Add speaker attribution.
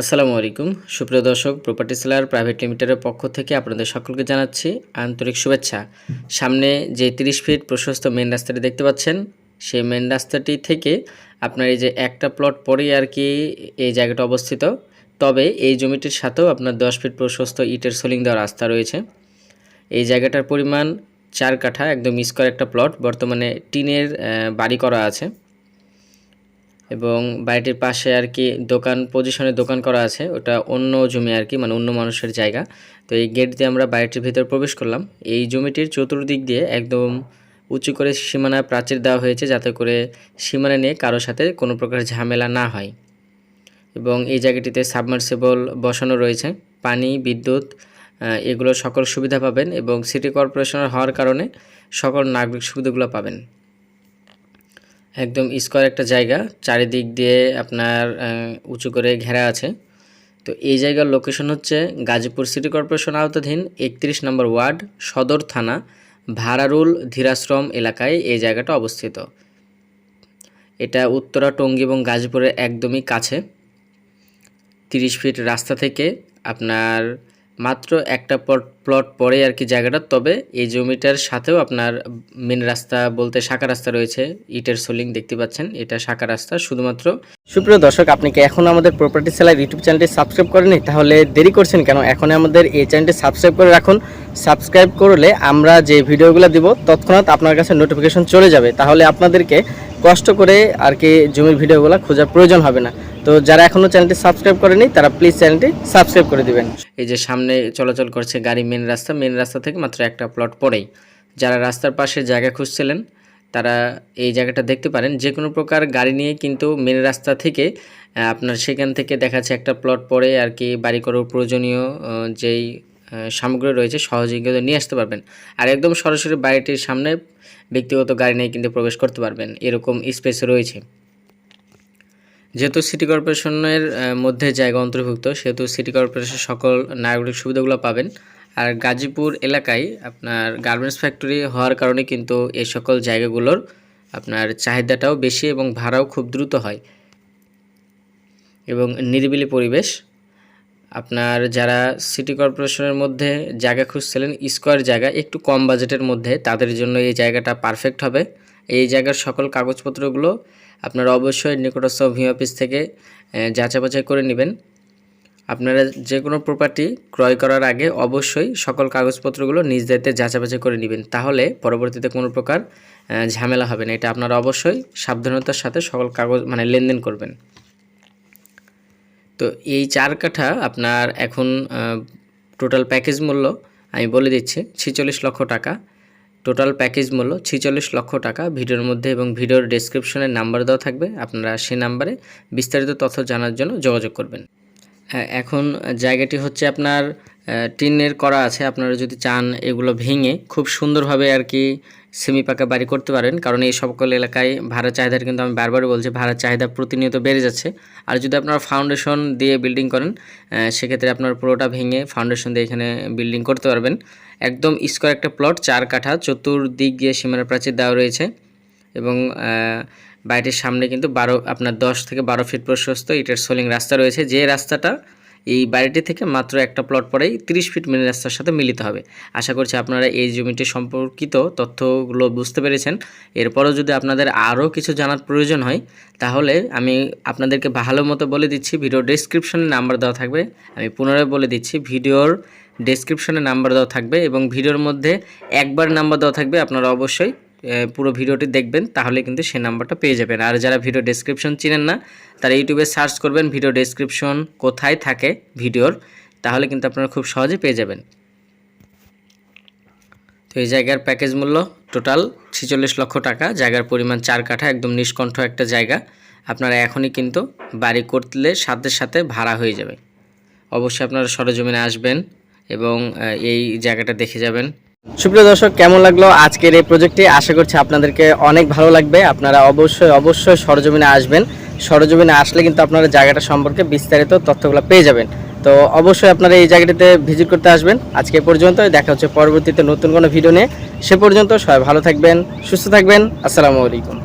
Speaker 1: আসসালামু আলাইকুম। সুপ্রিয় দর্শক প্রপার্টি সেলার প্রাইভেট লিমিটেডের পক্ষ থেকে আপনাদের সকলকে জানাচ্ছি আন্তরিক শুভেচ্ছা। সামনে যে তিরিশ ফিট প্রশস্ত মেন রাস্তাটি দেখতে পাচ্ছেন, সেই মেন রাস্তাটি থেকে আপনার এই যে একটা প্লট পরেই আর কি এই জায়গাটা অবস্থিত। তবে এই জমিটির সাথেও আপনার দশ ফিট প্রশস্ত ইটের সোলিং দেওয়া রাস্তা রয়েছে। এই জায়গাটার পরিমাণ চার কাঠা, একদম মিস স্কোয়ার একটা প্লট বর্তমানে টিনের বাড়ি করা আছে। এবং বাড়িটির পাশে আর কি দোকান পজিশনে দোকান করা আছে। ওটা অন্য জমি আর কি মানে অন্য মানুষের জায়গা। তো এই গেট দিয়ে আমরা বাড়িটির ভিতর প্রবেশ করলাম। এই জমিটির চতুর্দিক দিয়ে একদম উঁচু করে সীমানা প্রাচীর দেওয়া হয়েছে যাতে করে সীমানা নিয়ে কারোর সাথে কোনো প্রকার ঝামেলা না হয়। এবং এই জায়গাটিতে সাবমার্সিবল বসানো রয়েছে। পানি, বিদ্যুৎ এগুলো সকল সুবিধা পাবেন এবং সিটি কর্পোরেশনের হওয়ার কারণে সকল নাগরিক সুবিধাগুলো পাবেন। একদম স্কোয়ার একটা জায়গা, চারিদিক দিয়ে আপনার উঁচু করে ঘেরা আছে। তো এই জায়গার লোকেশন হচ্ছে গাজীপুর সিটি কর্পোরেশন আওতাধীন একত্রিশ নম্বর ওয়ার্ড, সদর থানা, ভাড়ারুল ধীরাশ্রম এলাকায় এই জায়গাটা অবস্থিত। এটা উত্তরা, টঙ্গী এবং গাজীপুরের একদমই কাছে। তিরিশ ফিট রাস্তা থেকে আপনার মাত্র একটা প্লট পরে আর কি জায়গাটা, তবে এই জমিটার সাথেও আপনার মেন রাস্তা বলতে শাখা রাস্তা রয়েছে, ইটের সোলিং দেখতে পাচ্ছেন, এটা শাখা রাস্তা শুধুমাত্র। সুপ্রিয় দর্শক, আপনি কি এখন আমাদের প্রপার্টি সেলার ইউটিউব চ্যানেলটি সাবস্ক্রাইব করেনি তাহলে দেরি করছেন কেন? এখন আমাদের এই চ্যানেলটি সাবস্ক্রাইব করে রাখুন। সাবস্ক্রাইব করলে আমরা যে ভিডিওগুলো দিব, তৎক্ষণাৎ আপনার কাছে নোটিফিকেশন চলে যাবে। তাহলে আপনাদেরকে কষ্ট করে আর কি জমির ভিডিওগুলো খোঁজার প্রয়োজন হবে না। তো যারা এখনও চ্যানেলটি সাবস্ক্রাইব করেনি, তারা প্লিজ চ্যানেলটি সাবস্ক্রাইব করে দিবেন। এই যে সামনে চলাচল করছে গাড়ি মেন রাস্তা মেন রাস্তা থেকে মাত্র একটা প্লট পরেই যারা রাস্তার পাশে জায়গা খুঁজছিলেন, তারা এই জায়গাটা দেখতে পারেন। যে কোনো প্রকার গাড়ি নিয়ে কিন্তু মেন রাস্তা থেকে আপনার সেখান থেকে দেখা যাচ্ছে একটা প্লট পরে আর কি বাড়ি করার প্রয়োজনীয় যেই সামগ্রী রয়েছে, সহজেই কিন্তু নিয়ে আসতে পারবেন। আর একদম সরাসরি বাড়িটির সামনে ব্যক্তিগত গাড়ি নিয়ে কিন্তু প্রবেশ করতে পারবেন, এরকম স্পেস রয়েছে। যেহেতু সিটি কর্পোরেশনের মধ্যে জায়গা অন্তর্ভুক্ত, সেহেতু সিটি কর্পোরেশন সকল নাগরিক সুবিধাগুলো পাবেন। আর গাজীপুর এলাকায় আপনার গার্মেন্টস ফ্যাক্টরি হওয়ার কারণে কিন্তু এই সকল জায়গাগুলোর আপনার চাহিদাটাও বেশি এবং ভাড়াও খুব দ্রুত হয়। এবং নিরিবিলি পরিবেশ আপনার যারা সিটি কর্পোরেশনের মধ্যে জায়গা খুঁজছিলেন, স্কোয়ার জায়গা, একটু কম বাজেটের মধ্যে, তাদের জন্য এই জায়গাটা পারফেক্ট হবে। এই জায়গার সকল কাগজপত্রগুলো আপনারা অবশ্যই নিকটস্থ ভি অফিস থেকে যাচাই বাছাই করে নেবেন। আপনারা যে কোনো প্রপার্টি ক্রয় করার আগে অবশ্যই সকল কাগজপত্রগুলো নিজ দায়িত্বে যাচাই বাছাই করে নেবেন। তাহলে পরবর্তীতে কোনো প্রকার ঝামেলা হবে না। এটা আপনারা অবশ্যই সাবধানতার সাথে সকল কাগজ মানে লেনদেন করবেন। তো এই চার কাঠা আপনার এখন টোটাল প্যাকেজ মূল্য, আমি বলে দিচ্ছি, ছিচল্লিশ লক্ষ টাকা। টোটাল প্যাকেজ মূল্য, ছিচল্লিশ লক্ষ টাকা। ভিডিওর মধ্যে এবং ভিডিওর ডেসক্রিপশনের নাম্বার দেওয়া থাকবে। আপনারা সে নাম্বারে বিস্তারিত তথ্য জানার জন্য যোগাযোগ করবেন। এখন জায়গাটি হচ্ছে আপনার টিনের করা আছে। আপনারা যদি চান এগুলো ভেঙে খুব সুন্দরভাবে আর কি সেমি পাকা বাড়ি করতে পারেন, কারণ এই সকল এলাকায় ভাড়া চাহিদার কিন্তু আমি বারবার বলছি, ভাড়ার চাহিদা প্রতিনিয়ত বেড়ে যাচ্ছে। আর যদি আপনারা ফাউন্ডেশন দিয়ে বিল্ডিং করেন সেক্ষেত্রে আপনার পুরোটা ভেঙে ফাউন্ডেশন দিয়ে এখানে বিল্ডিং করতে পারবেন। একদম স্কোয়ার একটা প্লট, চার কাঠা, চতুর্দিক দিয়ে সীমানা প্রাচীর দেওয়া রয়েছে এবং বাড়িটির সামনে কিন্তু বারো, আপনার দশ থেকে বারো ফিট প্রশস্ত ইটের সোলিং রাস্তা রয়েছে। যে রাস্তাটা এই বাড়িটি থেকে মাত্র একটা প্লট পরেই তিরিশ ফিট মেন রাস্তার সাথে মিলিত হবে। আশা করছি আপনারা এই জমিটি সম্পর্কিত তথ্যগুলো বুঝতে পেরেছেন। এরপরও যদি আপনাদের আরও কিছু জানার প্রয়োজন হয়, তাহলে আমি আপনাদেরকে ভালো মতো বলে দিচ্ছি, ভিডিও ডেসক্রিপশনে নাম্বার দেওয়া থাকবে। আমি পুনরায় বলে দিচ্ছি, ভিডিওর ডেসক্রিপশনে নাম্বার দেওয়া থাকবে এবং ভিডিওর মধ্যে একবার নাম্বার দেওয়া থাকবে, আপনারা অবশ্যই পুরো ভিডিওটি দেখবেন, তাহলে কিন্তু সেই নাম্বারটা পেয়ে যাবেন। আর যারা ভিডিও ডেসক্রিপশন চিনেন না, তারা ইউটিউবে সার্চ করবেন ভিডিও ডেসক্রিপশন কোথায় থাকে ভিডিওর, তাহলে কিন্তু আপনারা খুব সহজে পেয়ে যাবেন। তো এই জায়গার প্যাকেজ মূল্য টোটাল ছিচল্লিশ লক্ষ টাকা, জায়গার পরিমাণ চার কাঠা, একদম নিষ্কণ্ঠ একটা জায়গা। আপনারা এখনই কিন্তু বাড়ি করলে সাথে সাথে ভাড়া হয়ে যাবে। অবশ্যই আপনারা সরজমিনে আসবেন এবং এই জায়গাটা দেখে যাবেন। সুপ্রিয় দর্শক, কেমন লাগল আজকের এই প্রজেক্টটি? আশা করছি আপনাদেরকে অনেক ভালো লাগবে। আপনারা অবশ্যই অবশ্যই সরজমিনে আসবেন। সরজমিনে আসলে কিন্তু আপনারা জায়গাটা সম্পর্কে বিস্তারিত তথ্যগুলো পেয়ে যাবেন। তো অবশ্যই আপনারা এই জায়গাটিতে ভিজিট করতে আসবেন। আজকে পর্যন্ত দেখা হচ্ছে পরবর্তীতে নতুন কোনো ভিডিও নিয়ে। সে পর্যন্ত সবাই ভালো থাকবেন, সুস্থ থাকবেন। আসসালামু আলাইকুম।